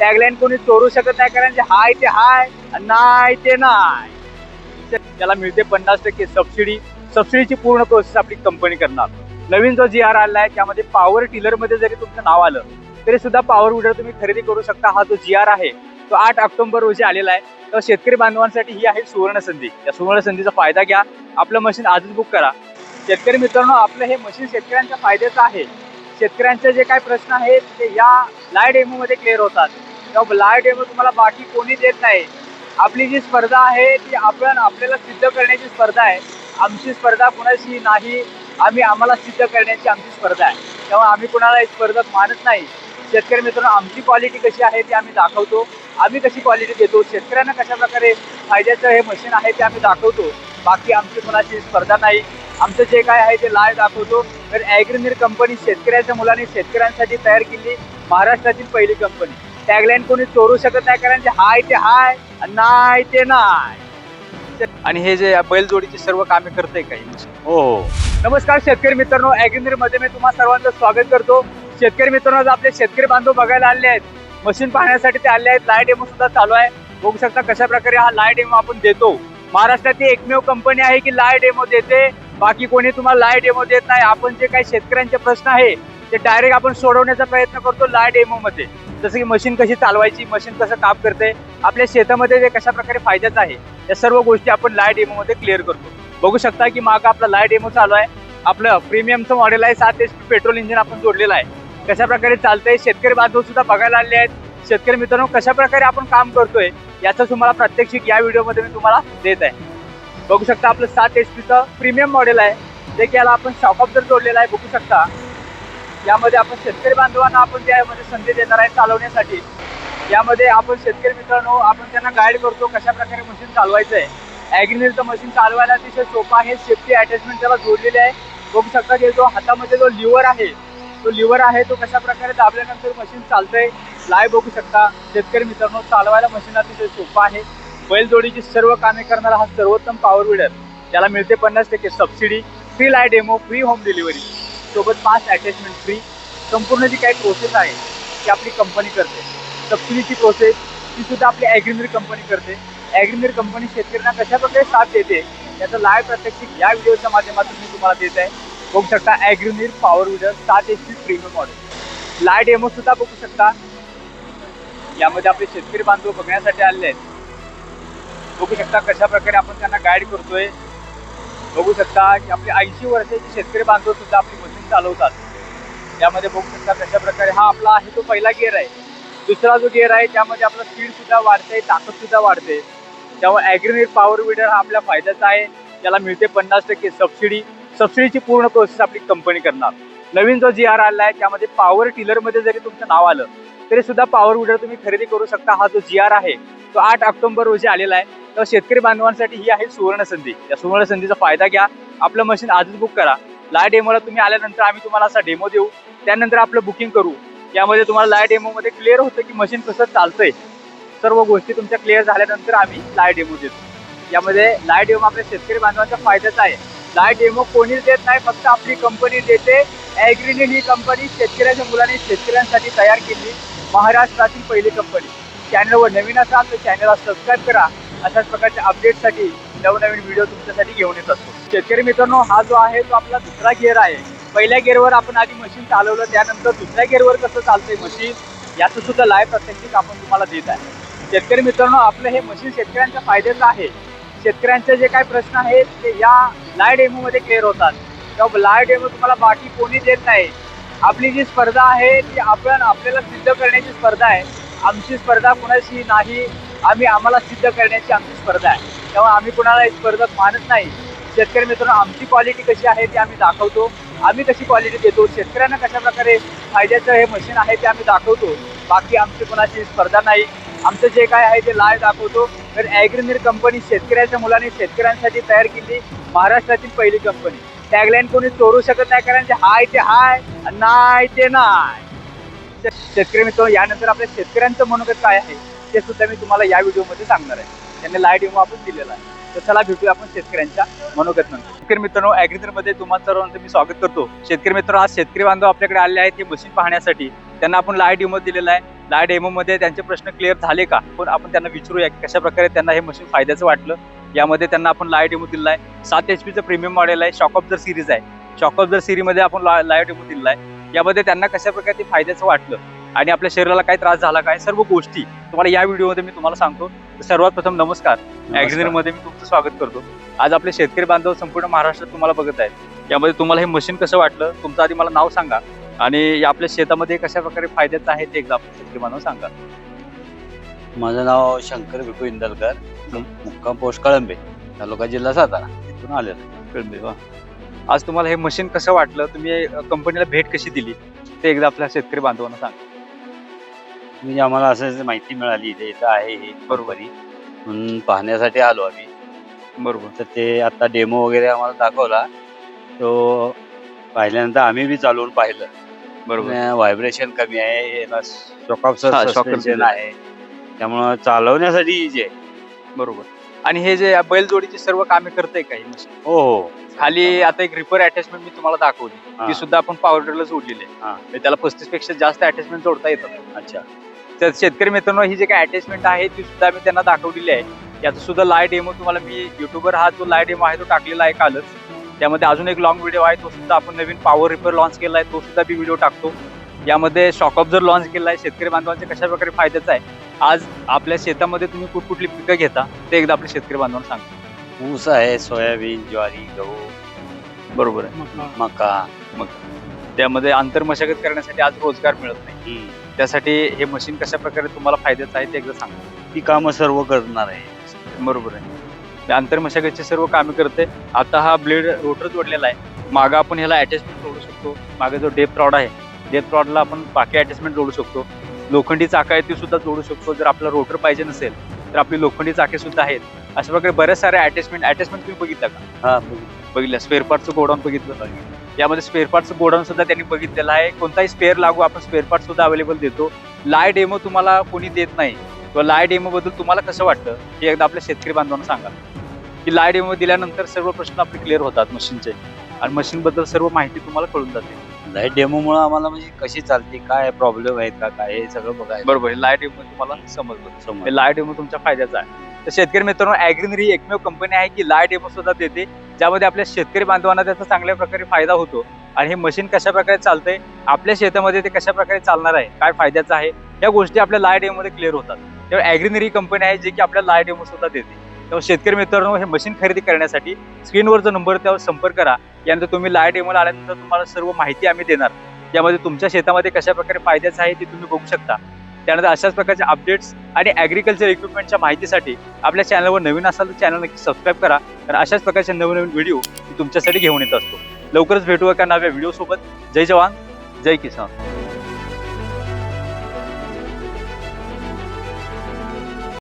Tagline कोणी चोरू शकत नाही कारण जे हाय ते हाय नाही ते नाही. त्याला मिळते पन्नास टक्के सबसिडी सबसिडीची पूर्ण प्रोसेस आपली कंपनी करणार. नवीन जो जी आर आला आहे त्यामध्ये पॉवर टिलरमध्ये जरी तुमचं नाव आलं तरी सुद्धा पॉवर विडर तुम्ही खरेदी करू शकता. हा जो जी आर आहे तो आठ ऑक्टोबर रोजी आलेला आहे. तर शेतकरी बांधवांसाठी ही आहे सुवर्ण संधी. या सुवर्ण संधीचा फायदा घ्या. आपलं मशीन आजच बुक करा. शेतकरी मित्रांनो आपलं हे मशीन शेतकऱ्यांच्या फायद्याचं आहे. शेतकऱ्यांचे जे काही प्रश्न आहेत ते या लाय डेमो मध्ये क्लिअर होतात. तेव्हा लाय डेमो तुम्हाला बाकी कोणी देत नाही. आपली जी स्पर्धा आहे ती आपण आपल्याला सिद्ध करण्याची स्पर्धा आहे. आमची स्पर्धा कुणाशी नाही. आम्ही आम्हाला सिद्ध करण्याची आमची स्पर्धा आहे. तेव्हा आम्ही कुणाला स्पर्धक मानत नाही. शेतकरी मित्रांनो आमची क्वालिटी कशी आहे ती आम्ही दाखवतो. आम्ही कशी क्वालिटी देतो शेतकऱ्यांना कशा प्रकारे फायद्याचं हे मशीन आहे ते आम्ही दाखवतो. बाकी आमची कोणाची स्पर्धा नाही. आमचं जे काय आहे ते लाय दाखवतो. तर ॲग्रिमिर कंपनी शेतकऱ्याच्या मुलांनी शेतकऱ्यांसाठी तयार केली. महाराष्ट्रातील पहिली कंपनी टॅगलाईन कोणी चोरू शकत नाही कारण जे हाय ते हाय आणि नाही ते नाही. आणि हे जे बैलजोडीची सर्व कामे करते काही हो हो. नमस्कार शेतकरी मित्रांनो ॲग्रिमिरमध्ये मी तुम्हा सर्वांचं स्वागत करतो. शेतकरी मित्रांनो आज आपले शेतकरी बांधव बघायला आले आहेत. मशीन पाहण्यासाठी ते आले आहेत. लाय डेमो सुद्धा चालू आहे. बघू शकता कशा प्रकारे हा लाय डेमो आपण देतो. महाराष्ट्रातील एकमेव कंपनी आहे की लाय डेमो देते. बाकी कोणी तुम्हाला लाय डेमो देत नाही. आपण जे काही शेतकऱ्यांचे प्रश्न आहे ते डायरेक्ट आपण सोडवण्याचा प्रयत्न करतो लाय डेमो मध्ये. जसं की मशीन कशी चालवायची मशीन कसं काम करते आपल्या शेतामध्ये ते कशा प्रकारे फायद्याचं आहे या सर्व गोष्टी आपण लाय डेमो क्लिअर करतो. बघू शकता की मागं आपला लाय डेमो चालू आहे. आपलं प्रीमियमचं मॉडेल आहे सात एच पी पेट्रोल इंजिन आपण जोडलेलं आहे. कशा प्रकारे चालतंय शेतकरी बांधव सुद्धा बघायला आले आहेत. शेतकरी मित्रांनो कशा प्रकारे आपण काम करतोय याचं तुम्हाला प्रात्यक्षिक या व्हिडिओमध्ये मी तुम्हाला देत आहे. बघू शकता आपलं सात एच पीचं प्रीमियम मॉडेल आहे. जे की याला आपण शॉक जर जोडलेला आहे बघू शकता. यामध्ये आपण शेतकरी बांधवांना आपण त्यामध्ये संधी देणार आहे चालवण्यासाठी. यामध्ये आपण शेतकरी मित्रांनो आपण त्यांना गाईड करतो कशा प्रकारे मशीन चालवायचं आहे ॲग्रिमिलचं मशीन चालवायला अतिशय सोपं आहे सेफ्टी अटॅचमेंट त्याला जोडलेले आहे. बघू शकता की जो हातामध्ये जो लिव्हर आहे तो लिव्हर आहे तो कशा प्रकारे दाबल्यानंतर मशीन चालतंय. लाय बघू शकता. शेतकरी मित्रांनो चालवायला मशीन अतिशय सोपं आहे. बैलजोडीची सर्व कामे करणारा हा सर्वोत्तम पॉवर विडर त्याला मिळते पन्नास टक्के subsidy free live demo free home delivery सोबत पाच अटॅचमेंट फ्री संपूर्ण जी काही प्रोसेस आहे ती आपली कंपनी करते. सबसिडीची प्रोसेस ती सुद्धा आपली ॲग्रिमिर कंपनी करते. ॲग्रिमिर कंपनी शेतकऱ्यांना कशा प्रकारे साथ देते याचं लाईव्ह प्रात्यक्षिक या व्हिडिओच्या माध्यमातून मी तुम्हाला देत आहे. बघू शकता ॲग्रिमिर पॉवर विडर सात H P premium model live demo सुद्धा बघू शकता. यामध्ये आपले शेतकरी बांधव बघण्यासाठी आलेले आहेत. बघू शकता कशा प्रकारे आपण त्यांना गाईड करतोय. बघू शकता की आपले ऐंशी वर्षाचे शेतकरी बांधव सुद्धा आपली मशीन चालवतात त्यामध्ये बघू शकता कशा प्रकारे हा आपला आहे तो पहिला गिअर आहे. दुसरा जो गिअर आहे त्यामध्ये आपला स्पीड सुद्धा वाढते ताकद सुद्धा वाढते. त्यामुळे ॲग्रिमिर पॉवर विडर हा आपल्या फायद्याचा आहे. त्याला मिळते पन्नास टक्के सबसिडी सबसिडीची पूर्ण प्रोसेस आपली कंपनी करणार. नवीन जो जी आर आला आहे त्यामध्ये पॉवर टिलरमध्ये जरी तुमचं नाव आलं तरी सुद्धा पॉवर विडर तुम्ही खरेदी करू शकता. हा जो जी आर आहे तो आठ ऑक्टोबर रोजी आलेला आहे. तर शेतकरी बांधवांसाठी ही आहे सुवर्ण संधी. या सुवर्ण संधीचा फायदा घ्या. आपलं मशीन आजच बुक करा. लाय डेमोला तुम्ही आल्यानंतर आम्ही तुम्हाला असा डेमो देऊ. त्यानंतर आपलं बुकिंग करू. यामध्ये तुम्हाला लाय डेमो मध्ये क्लिअर होतं की मशीन कसं चालतंय. सर्व गोष्टी तुमच्या क्लिअर झाल्यानंतर आम्ही लाय डेमो देतो. यामध्ये लाय डेमो आपल्या शेतकरी बांधवांचा फायद्याचा आहे. लाय डेमो कोणीच देत नाही फक्त आपली कंपनी देते. ॲग्रिनिल ही कंपनी शेतकऱ्याच्या मुलांनी शेतकऱ्यांसाठी तयार केली. महाराष्ट्रातील पहिली कंपनी चॅनलवर नवीन असाल तर चॅनलला सबस्क्राईब करा. अशाच प्रकारच्या अपडेटसाठी नवनवीन व्हिडिओ तुमच्यासाठी घेऊन येत असतो. शेतकरी मित्रांनो हा जो आहे तो आपला दुसरा गिअर आहे. पहिल्या गिअरवर आपण आधी मशीन चालवलं त्यानंतर दुसऱ्या गिअरवर कसं चालतंय मशीन याचं सुद्धा लाईव्ह प्रात्यक्षिक आपण तुम्हाला देत आहे. शेतकरी मित्रांनो आपलं हे मशीन शेतकऱ्यांच्या फायद्याचं आहे. शेतकऱ्यांचे जे काही प्रश्न आहेत ते या लाय डेमो मध्ये क्लिअर होतात. किंवा लाय डेमो तुम्हाला बाकी कोणी देत नाही. आपली जी स्पर्धा आहे ती आपण आपल्याला सिद्ध करण्याची स्पर्धा आहे. आमची स्पर्धा कुणाशी नाही आम्ही आम्हाला सिद्ध करण्याची आमची स्पर्धा आहे. तेव्हा आम्ही कुणाला स्पर्धक मानत नाही. शेतकरी मित्रांनो आमची क्वालिटी कशी आहे ती आम्ही दाखवतो. आम्ही कशी क्वालिटी देतो शेतकऱ्यांना कशा प्रकारे फायद्याचं हे मशीन आहे ते आम्ही दाखवतो. बाकी आमची कोणाची स्पर्धा नाही. आमचं जे काय आहे ते लाय दाखवतो. तर ॲग्रिमिर कंपनी शेतकऱ्याच्या मुलांनी शेतकऱ्यांसाठी तयार केली महाराष्ट्रातील पहिली कंपनी टॅगलाईन कोणी चोरू शकत नाही कारण जे हाय ते हाय नाही ते नाही. शेतकरी मित्र यानंतर आपल्या शेतकऱ्यांचं मनोगत काय आहे ते सुद्धा मी तुम्हाला या व्हिडिओमध्ये सांगणार आहे. त्यांनी लाइट डेमो आपण दिलेला आहे. तर चला भेटूया आपण शेतकऱ्यांच्या मनोगत नंतर. शेतकरी मित्रांनो ॲग्रिमिरमध्ये तुम्हाला सर्वांचं मी स्वागत करतो. शेतकरी मित्र आज शेतकरी बांधव आपल्याकडे आले आहेत हे मशीन पाहण्यासाठी. त्यांना आपण लाईव्ह डेमो दिलेला आहे. लाईव्ह डेमो मध्ये त्यांचे प्रश्न क्लिअर झाले का? पण आपण त्यांना विचारूया की कशा प्रकारे त्यांना हे मशीन फायद्याचं वाटलं. यामध्ये त्यांना आपण लाइट डेमो दिला आहे. सात एच पीचं प्रीमियम मॉडेल आहे. शॉक ऑफ द सिरीज आहे. शॉक ऑफ ऑब्झर सिरीमध्ये आपण लाईव्ह डेमो दिला आहे. यामध्ये त्यांना कशा प्रकारे ते फायद्याचं वाटलं आणि आपल्या शरीराला काय त्रास झाला काय सर्व गोष्टी तुम्हाला या व्हिडिओमध्ये मी तुम्हाला सांगतो. सर्वात प्रथम नमस्कार. मध्ये मी तुमचं स्वागत करतो. आज आपले शेतकरी बांधव संपूर्ण महाराष्ट्रात तुम्हाला बघत आहेत. यामध्ये तुम्हाला हे मशीन कसं वाटलं तुमचं आधी मला नाव सांगा आणि या आपल्या शेतामध्ये कशा प्रकारे फायद्याचं आहे ते एकदा शेतकरी बांधव सांगा. माझं नाव शंकर भिकू इंदलकर मुक्काम पोस्ट कळंबे तालुका जिल्हा सातारा इथून आलेलो. कळंबे, वा. आज तुम्हाला हे मशीन कसं वाटलं? तुम्ही कंपनीला भेट कशी दिली? ते एकदा आपल्या शेतकरी बांधवांना सांगा. म्हणजे आम्हाला असं माहिती मिळाली इथे इथं आहे हे बरोबरी म्हणून पाहण्यासाठी आलो आम्ही. बरोबर. तर ते आता डेमो वगैरे आम्हाला दाखवला. तो पाहिल्यानंतर आम्ही बी चालवून पाहिलं. बरोबर. व्हायब्रेशन कमी आहे. आहे. त्यामुळं चालवण्यासाठी आहे. बरोबर. आणि हे जे बैलजोडीची सर्व कामे करते का ही मशीन? हो हो. खाली आता एक रिपर अटॅचमेंट मी तुम्हाला दाखवली. ती सुद्धा आपण पॉवर ड्रिलला जोडलेली आहे. म्हणजे त्याला पस्तीसपेक्षा जास्त अटॅचमेंट जोडता येतात. अच्छा. तर शेतकरी मित्रांनो ही जे काही अटॅचमेंट आहे ती सुद्धा मी त्यांना दाखवलेली आहे. याचा सुद्धा लाईव्ह डेमो तुम्हाला मी युट्यूबवर हा जो लाईव्ह डेमो आहे तो टाकलेला आहे कालच. त्यामध्ये अजून एक लॉंग व्हिडिओ आहे तो सुद्धा आपण नवीन पॉवर रिपर लॉन्च केला आहे तो सुद्धा मी व्हिडिओ टाकतो. यामध्ये शॉक जर लॉन्च केला आहे शेतकरी बांधवांचे कशा प्रकारे फायद्याचा आहे. आज आपल्या शेतामध्ये तुम्ही कुठकुठली पिकं घेता ते एकदा आपल्या शेतकरी बांधवांना सांगा. ऊस आहे सोयाबीन ज्वारी गहू. बरोबर आहे. मका. त्यामध्ये आंतरमशागत करण्यासाठी आज रोजगार मिळत नाही. त्यासाठी हे मशीन कशा प्रकारे तुम्हाला फायद्याचं आहे ते एकदा सांगा. ती कामं सर्व करणार आहे. बरोबर आहे. ते आंतरमशागतचे सर्व कामे करते आता हा ब्लेड रोटर जोडलेला आहे. मागं आपण ह्याला अटॅचमेंट जोडू शकतो. मागे जो डेप रॉड आहे डेप रॉडला आपण बाकी अटॅचमेंट जोडू शकतो. लोखंडी चाका आहे ती सुद्धा जोडू शकतो. जर आपला रोटर पाहिजे नसेल तर आपली लोखंडी चाके सुद्धा आहेत. अशा प्रकारे बऱ्याच साऱ्या अटॅचमेंट अटॅचमेंट तुम्ही बघितलं का? हा बघितलं. स्पेअर पार्टचं गोडाऊन बघितलं. यामध्ये स्पेअर पार्टचं गोडाऊन सुद्धा त्यांनी बघितलेलं आहे. कोणताही स्पेअर लागू आपण स्पेअर पार्ट सुद्धा अवेलेबल देतो. लाय डेमो तुम्हाला कोणी देत नाही. किंवा लाय डेमो बद्दल तुम्हाला कसं वाटतं हे एकदा आपल्या शेतकरी बांधवांना सांगा. की लाय डेमो दिल्यानंतर सर्व प्रश्न आपले क्लिअर होतात मशीनचे आणि मशीन बद्दल सर्व माहिती तुम्हाला कळून जाते. लाइट डेमो मुळे आम्हाला म्हणजे कशी चालते काय प्रॉब्लेम आहेत का काय हे सगळं बघायला बरोबर लाय डेमो तुम्हाला समजलं. समोर. हे लाय डेमो तुमच्या फायद्याचा आहे. तर शेतकरी मित्रांनो ॲग्रीनरी ही एकमेव कंपनी आहे की लाय डेमो सुद्धा देते ज्यामध्ये आपल्या शेतकरी बांधवांना त्याचा चांगल्या प्रकारे फायदा होतो. आणि हे मशीन कशा प्रकारे चालतंय आपल्या शेतामध्ये ते कशा प्रकारे चालणार आहे काय फायद्याचं आहे या गोष्टी आपल्या लाय डेमो क्लिअर होतात. तेव्हा ॲग्रीनरी कंपनी आहे जी की आपल्या लाय डेमो सुद्धा देते. तेव्हा शेतकरी मित्रांनो हे मशीन खरेदी करण्यासाठी स्क्रीनवर जो नंबर त्यावर संपर्क करा. यानंतर तुम्ही लाय डेमोला आल्यानंतर तुम्हाला सर्व माहिती आम्ही देणार. यामध्ये तुमच्या शेतामध्ये कशा प्रकारे फायद्याचं आहे ते तुम्ही बघू शकता. त्यानंतर अशाच प्रकारचे अपडेट्स आणि ॲग्रिकल्चर इक्विपमेंटच्या माहितीसाठी आपल्या चॅनलवर नवीन असाल तर चॅनल नक्की सबस्क्राईब करा. कारण अशाच प्रकारचे नवनवीन व्हिडिओ मी तुमच्यासाठी घेऊन येत असतो. लवकरच भेटू का नव्या व्हिडिओ सोबत. जय जवान. जय किसान.